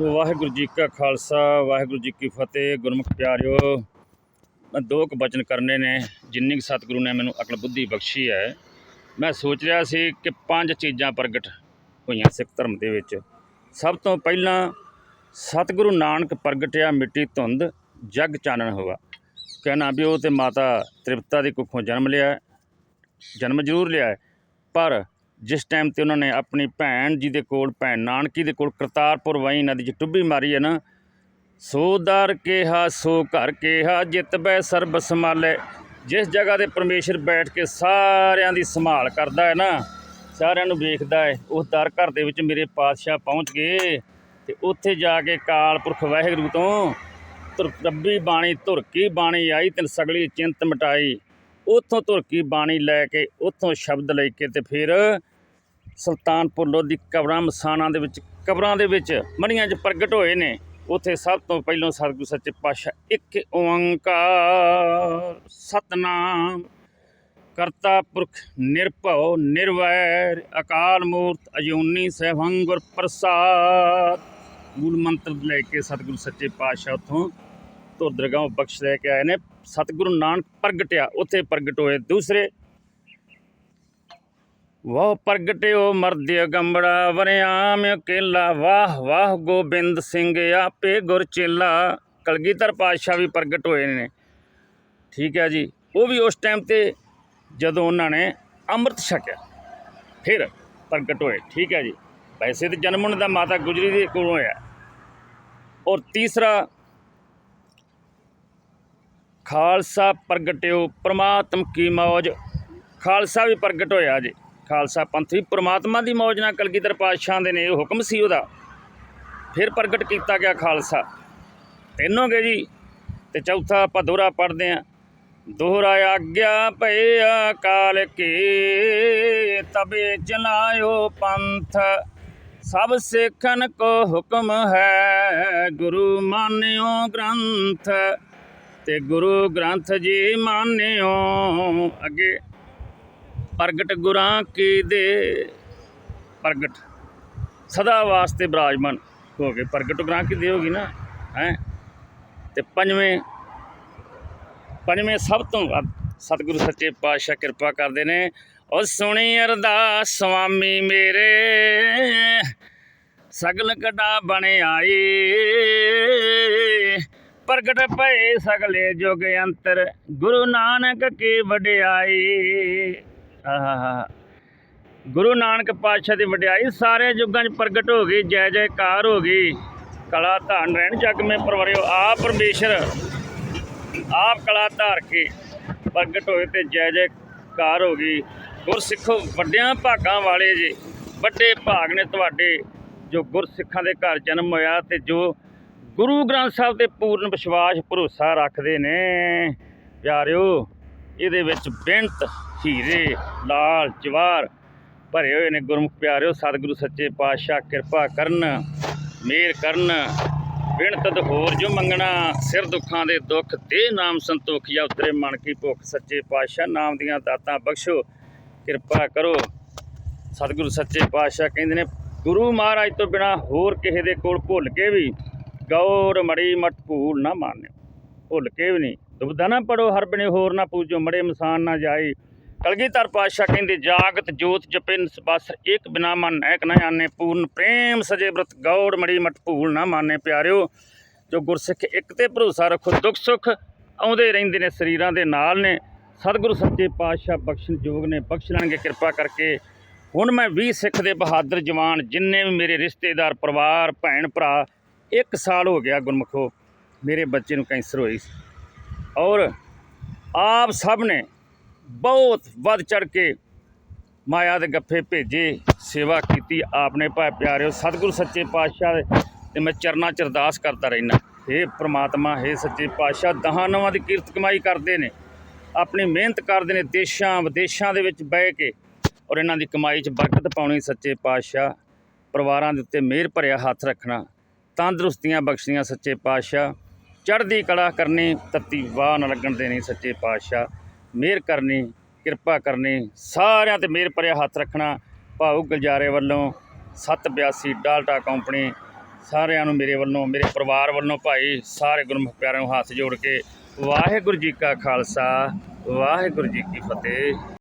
ਵਾਹਿਗੁਰੂ ਜੀ ਕਾ ਖਾਲਸਾ, ਵਾਹਿਗੁਰੂ ਜੀ ਕੀ ਫਤਿਹ। ਗੁਰਮੁਖ ਪਿਆਰਿਓ, ਮੈਂ ਦੋ ਕੁ ਬਚਨ ਕਰਨੇ ਨੇ, ਜਿੰਨੀ ਕੁ ਸਤਿਗੁਰੂ ਨੇ ਮੈਨੂੰ ਅਕਲ ਬੁੱਧੀ ਬਖਸ਼ੀ ਹੈ। ਮੈਂ ਸੋਚ ਰਿਹਾ ਸੀ ਕਿ ਪੰਜ ਚੀਜ਼ਾਂ ਪ੍ਰਗਟ ਹੋਈਆਂ ਸਿੱਖ ਧਰਮ ਦੇ ਵਿੱਚ। ਸਭ ਤੋਂ ਪਹਿਲਾਂ, ਸਤਿਗੁਰੂ ਨਾਨਕ ਪ੍ਰਗਟਿਆ ਮਿੱਟੀ ਧੁੰਦ, ਜਗ ਚਾਨਣ ਹੋਆ। ਕਹਿਣਾ ਵੀ ਉਹ ਤੇ ਮਾਤਾ ਤ੍ਰਿਪਤਾ ਦੀ ਕੁੱਖੋਂ ਜਨਮ ਲਿਆ, ਜਨਮ ਜ਼ਰੂਰ ਲਿਆ ਪਰ ਜਿਸ ਟਾਈਮ ਤੇ ਉਹਨਾਂ ਨੇ ਆਪਣੀ ਭੈਣ ਜੀ ਦੇ ਕੋਲ, ਭੈਣ ਨਾਨਕੀ ਦੇ ਕੋਲ ਕਰਤਾਰਪੁਰ ਵਈ ਨਦੀ 'ਚ ਟੁੱਬੀ ਮਾਰੀ ਹੈ ਨਾ, ਸੋ ਦਰ ਕਿਹਾ, ਸੋ ਘਰ ਕਿਹਾ, ਜਿਤ ਬੈ ਸਰਬ ਸੰਭਾਲੇ। ਜਿਸ ਜਗ੍ਹਾ ਤੇ ਪਰਮੇਸ਼ਰ ਬੈਠ ਕੇ ਸਾਰਿਆਂ ਦੀ ਸੰਭਾਲ ਕਰਦਾ ਹੈ ਨਾ, ਸਾਰਿਆਂ ਨੂੰ ਵੇਖਦਾ ਹੈ ਉਸ ਦਰ ਘਰ ਦੇ ਵਿੱਚ ਮੇਰੇ ਪਾਤਸ਼ਾਹ ਪਹੁੰਚ ਗਏ ਤੇ ਉੱਥੇ ਜਾ ਕੇ ਕਾਲ ਪੁਰਖ ਵਾਹਿਗੁਰੂ ਤੋਂ, ਤੁਰ ਰੱਬੀ ਬਾਣੀ ਧੁਰਕੀ ਬਾਣੀ ਆਈ, ਤਿਨ ਸਗਲੀ ਚਿੰਤ ਮਟਾਈ। ਉੱਥੋਂ ਧੁਰਕੀ ਬਾਣੀ ਲੈ ਕੇ, ਉੱਥੋਂ ਸ਼ਬਦ ਲੈ ਕੇ ਤੇ ਫਿਰ ਸੁਲਤਾਨਪੁਰ ਲੋਧੀ ਕਬਰਾਂ ਮਸਾਨਾਂ ਦੇ ਵਿੱਚ, ਕਬਰਾਂ ਦੇ ਵਿੱਚ ਮਣੀਆਂ 'ਚ ਪ੍ਰਗਟ ਹੋਏ ਨੇ। ਉੱਥੇ ਸਭ ਤੋਂ ਪਹਿਲਾਂ ਸਤਿਗੁਰੂ ਸੱਚੇ ਪਾਤਸ਼ਾਹ ਇੱਕ ਓੰਕਾਰ, ਸਤਨਾਮ। ਕਰਤਾ ਪੁਰਖ ਨਿਰਭਉ, ਨਿਰਵੈਰ, ਅਕਾਲ ਮੂਰਤ, ਅਜੂਨੀ ਸਹਿਬੰ ਗੁਰ ਪ੍ਰਸਾਦ। ਮੂਲ ਮੰਤਰ ਲੈ ਕੇ ਸਤਿਗੁਰੂ ਸੱਚੇ ਪਾਤਸ਼ਾਹ ਉੱਥੋਂ ਧੁਰ ਦਰਗਾਹੋਂ ਬਖਸ਼ ਲੈ ਕੇ ਆਏ ਨੇ। ਸਤਿਗੁਰੂ ਨਾਨਕ ਪ੍ਰਗਟਿਆ, ਉੱਥੇ ਪ੍ਰਗਟ ਹੋਏ। ਦੂਸਰੇ ਵਾਹ ਪ੍ਰਗਟਿਓ ਮਰਦਿ ਗੰਬੜਾ ਵਰਿਆਮ ਅਕੇਲਾ। ਵਾਹ ਵਾਹ ਗੋਬਿੰਦ ਸਿੰਘ, ਆਪੇ ਗੁਰ ਚੇਲਾ। ਕਲਗੀਧਰ ਪਾਤਸ਼ਾਹ ਵੀ ਪ੍ਰਗਟ ਹੋਏ ਨੇ। ਠੀਕ ਹੈ ਜੀ। ਉਹ ਵੀ ਉਸ ਟਾਈਮ ਤੇ ਜਦੋਂ ਉਹਨਾਂ ਨੇ ਅੰਮ੍ਰਿਤ ਛਕਿਆ ਫਿਰ ਪ੍ਰਗਟ ਹੋਏ। ਠੀਕ ਹੈ ਜੀ। ਵੈਸੇ ਤੇ ਜਨਮ ਉਹਨਾਂ ਦਾ ਮਾਤਾ ਗੁਜਰੀ ਦੇ ਕੋਲੋਂ ਹੋਇਆ। ਔਰ ਤੀਸਰਾ, ਖਾਲਸਾ ਪ੍ਰਗਟਿਓ, ਪ੍ਰਮਾਤਮ ਕੀ ਮੌਜ। ਖਾਲਸਾ ਵੀ ਪ੍ਰਗਟ ਹੋਇਆ ਜੀ। ਖਾਲਸਾ ਪੰਥ ਵੀ ਪ੍ਰਮਾਤਮਾ ਦੀ ਮੌਜ ਨਾਲ ਕਲਗੀਧਰ ਪਾਤਸ਼ਾਹ ਦੇ ਨੇ ਇਹ ਹੁਕਮ ਸੀ ਉਹਦਾ। ਫਿਰ ਪ੍ਰਗਟ ਕੀਤਾ ਗਿਆ ਖਾਲਸਾ। ਤਿੰਨੋਂ ਗਏ ਜੀ ਤੇ ਚੌਥਾ ਆਪਾਂ ਦੋਹਰਾ ਪੜ੍ਹਦੇ ਆਂ ਦੋਹਰਾ ਆਗਿਆ ਭਏ ਅਕਾਲ ਕੀ ਤਬੇ ਚਲਾਇਓ ਪੰਥ। ਸਭ ਸਿੱਖਨ ਕੋ ਹੁਕਮ ਹੈ, ਗੁਰੂ ਮਾਨਿਓ ਗ੍ਰੰਥ। ਤੇ ਗੁਰੂ ਗ੍ਰੰਥ ਜੀ ਮਾਨਿਓ ਅੱਗੇ ਪ੍ਰਗਟ ਗੁਰਾਂ ਕੀ ਦੇ। ਪ੍ਰਗਟ। ਸਦਾ ਵਾਸਤੇ ਬਿਰਾਜਮਾਨ ਹੋ ਗਏ ਪ੍ਰਗਟ ਗੁਰਾਂ ਕੀ ਦੇ ਹੋਗੀ ਨਾ, ਹੈ? ਤੇ ਪੰਜਵੇਂ ਪੰਜਵੇਂ ਸਭ ਤੋਂ ਵੱਧ ਸਤਿਗੁਰੂ ਸੱਚੇ ਪਾਤਸ਼ਾਹ ਕਿਰਪਾ ਕਰਦੇ ਨੇ। ਉਹ ਸੁਣੀ ਅਰਦਾਸ ਸੁਆਮੀ ਮੇਰੇ, ਸਗਲ ਕਟਾ ਬਣ ਆਈ। ਪ੍ਰਗਟ ਭਏ ਸਗਲੇ ਜੁਗ ਅੰਤਰ, ਗੁਰੂ ਨਾਨਕ ਕੀ ਵਡਿਆਈ। ਹਾਂ ਹਾਂ ਹਾਂ ਗੁਰੂ ਨਾਨਕ ਪਾਤਸ਼ਾਹ ਦੀ ਵਡਿਆਈ ਸਾਰੇ ਯੁੱਗਾਂ 'ਚ ਪ੍ਰਗਟ ਹੋ ਗਈ, ਜੈ ਜੈਕਾਰ ਹੋ ਗਈ। ਕਲਾ ਧਾਨ ਰਹਿਣ ਜਗ ਮੇ ਪਰਵਰਿਓ ਆ ਪਰਮੇਸ਼ਰ, ਆਪ ਕਲਾ ਧਾਰ ਕੇ ਪ੍ਰਗਟ ਹੋਏ ਤੇ ਜੈ ਜੈਕਾਰ ਹੋ ਗਈ। ਗੁਰਸਿੱਖ, ਵੱਡਿਆਂ ਭਾਗਾਂ ਵਾਲੇ ਜੀ, ਵੱਡੇ ਭਾਗ ਨੇ ਤੁਹਾਡੇ, ਜੋ ਗੁਰਸਿੱਖਾਂ ਦੇ ਘਰ ਜਨਮ ਹੋਇਆ ਤੇ ਜੋ ਗੁਰੂ ਗ੍ਰੰਥ ਸਾਹਿਬ ਤੇ ਪੂਰਨ ਵਿਸ਼ਵਾਸ, ਭਰੋਸਾ ਰੱਖਦੇ ਨੇ। ਪਿਆਰਿਓ ਇਹਦੇ ਵਿੱਚ ਬੇਅੰਤ ਹੀਰੇ, ਲਾਲ, ਜਵਾਰ ਭਰੇ ਹੋਏ ਨੇ ਗੁਰਮੁਖ ਪਿਆਰਿਓ, ਸਤਿਗੁਰੂ ਸੱਚੇ ਪਾਤਸ਼ਾਹ ਕਿਰਪਾ ਕਰਨ ਮੇਰ ਕਰਨ। ਬਿਨਤ ਹੋਰ ਜੋ ਮੰਗਣਾ, ਸਿਰ ਦੁੱਖਾਂ ਦੇ ਦੁੱਖ ਦੇ ਨਾਮ ਸੰਤੋਖ ਉਤਰੇ ਮਨ ਕੀ ਭੁੱਖ, ਸੱਚੇ ਪਾਤਸ਼ਾਹ ਨਾਮ ਦੀਆਂ ਦਾਤਾਂ ਬਖਸ਼ੋ, ਕਿਰਪਾ ਕਰੋ। ਸਤਿਗੁਰੂ ਸੱਚੇ ਪਾਤਸ਼ਾਹ ਕਹਿੰਦੇ ਨੇ, ਗੁਰੂ ਮਹਾਰਾਜ ਤੋਂ ਬਿਨਾ ਹੋਰ ਕਿਸੇ ਦੇ ਕੋਲ ਭੁੱਲ ਕੇ ਵੀ ਗੌਰ ਮੜੀ ਮਟ ਭੂਲ ਨਾ ਮਾਨਿਓ। ਭੁੱਲ ਕੇ ਵੀ ਨਹੀਂ। ਦੁਬਦਾ ਨਾ ਪੜੋ ਹਰ ਬਨੇ ਹੋਰ ਨਾ ਪੂਜੋ, ਮੜੇ ਮਸਾਨ ਨਾ ਜਾਈ ਕਲਗੀਧਰ ਪਾਤਸ਼ਾਹ ਕਹਿੰਦੇ, ਜਾਗਤ ਜੋਤ ਜਪਿਨ ਬਸ ਇੱਕ ਬਿਨਾ ਮਨ ਨੈਕ ਨਾ ਆਨੇ ਪੂਰਨ ਪ੍ਰੇਮ ਸਜੇ ਬ੍ਰਤ ਗੌੜ, ਮੜੀ ਮਟ ਭੂਲ ਨਾ ਮਾਨੇ ਪਿਆਰਿਓ। ਜੋ ਗੁਰਸਿੱਖ ਇੱਕ ਤੇ ਭਰੋਸਾ ਰੱਖੋ, ਦੁੱਖ ਸੁੱਖ ਆਉਂਦੇ ਰਹਿੰਦੇ ਨੇ ਸਰੀਰਾਂ ਦੇ ਨਾਲ ਨੇ। ਸਤਿਗੁਰੂ ਸੱਚੇ ਪਾਤਸ਼ਾਹ ਬਖਸ਼ਣ ਯੋਗ ਨੇ, ਬਖਸ਼ ਲੈਣਗੇ ਕਿਰਪਾ ਕਰਕੇ। ਹੁਣ ਮੈਂ 20 ਸਿੱਖ ਦੇ ਬਹਾਦਰ ਜਵਾਨ, ਜਿੰਨੇ ਵੀ ਮੇਰੇ ਰਿਸ਼ਤੇਦਾਰ, ਪਰਿਵਾਰ, ਭੈਣ ਭਰਾ, ਇੱਕ ਸਾਲ ਹੋ ਗਿਆ ਗੁਰਮਖੋ, ਮੇਰੇ ਬੱਚੇ ਨੂੰ ਕੈਂਸਰ ਹੋਈ ਸੀ। ਔਰ ਆਪ ਸਭ ਨੇ ਬਹੁਤ ਵੱਧ ਚੜ ਕੇ ਮਾਇਆ ਦੇ ਗੱਫੇ ਭੇਜੇ, ਸੇਵਾ ਕੀਤੀ। ਆਪਨੇ ਭਾਇ ਪਿਆਰਿਓ, ਸਤਿਗੁਰੂ ਸੱਚੇ ਪਾਤਸ਼ਾਹ ਦੇ ਤੇ ਮੈਂ ਚਰਨਾਂ ਚ ਅਰਦਾਸ ਕਰਦਾ ਰਹਿਣਾ ਹੇ ਪ੍ਰਮਾਤਮਾ, ਹੇ ਸੱਚੇ ਪਾਤਸ਼ਾਹ ਦਹਾਂ ਨਵਾਂ ਦੀ ਕੀਰਤ ਕਮਾਈ ਕਰਦੇ ਨੇ। ਆਪਣੀ ਮਿਹਨਤ ਕਰਦੇ ਨੇ ਦੇਸ਼ਾਂ, ਵਿਦੇਸ਼ਾਂ ਦੇ ਵਿੱਚ ਬਹਿ ਕੇ ਔਰ ਇਹਨਾਂ ਦੀ ਕਮਾਈ 'ਚ ਬਰਕਤ ਪਾਉਣੀ ਸੱਚੇ ਪਾਤਸ਼ਾਹ। ਪਰਿਵਾਰਾਂ ਦੇ ਉੱਤੇ ਮਿਹਰ ਭਰਿਆ ਹੱਥ ਰੱਖਣਾ। ਤੰਦਰੁਸਤੀਆਂ ਬਖਸ਼ੀਆਂ ਸੱਚੇ ਪਾਤਸ਼ਾਹ। ਚੜ੍ਹਦੀ ਕਲਾ ਕਰਨੀ, ਤੱਤੀ ਵਾਹ ਨਾ ਲੱਗਣ ਦੇਣੀ ਸੱਚੇ ਪਾਤਸ਼ਾਹ। ਮਿਹਰ ਕਰਨੀ, ਕਿਰਪਾ ਕਰਨੀ, ਸਾਰਿਆਂ ਤੇ ਮਿਹਰ ਭਰਿਆ ਹੱਥ ਰੱਖਣਾ। ਭਾਊ ਗੁਲਜਾਰੇ ਵੱਲੋਂ 782 ਡਾਲਟਾ ਕੰਪਨੀ ਸਾਰਿਆਂ ਨੂੰ ਮੇਰੇ ਵੱਲੋਂ, ਮੇਰੇ ਪਰਿਵਾਰ ਵੱਲੋਂ ਭਾਈ, ਸਾਰੇ ਗੁਰਮੁਖ ਪਿਆਰਿਆਂ ਨੂੰ ਹੱਥ ਜੋੜ ਕੇ ਵਾਹਿਗੁਰੂ ਜੀ ਕਾ ਖਾਲਸਾ, ਵਾਹਿਗੁਰੂ ਜੀ ਕੀ ਫਤਿਹ।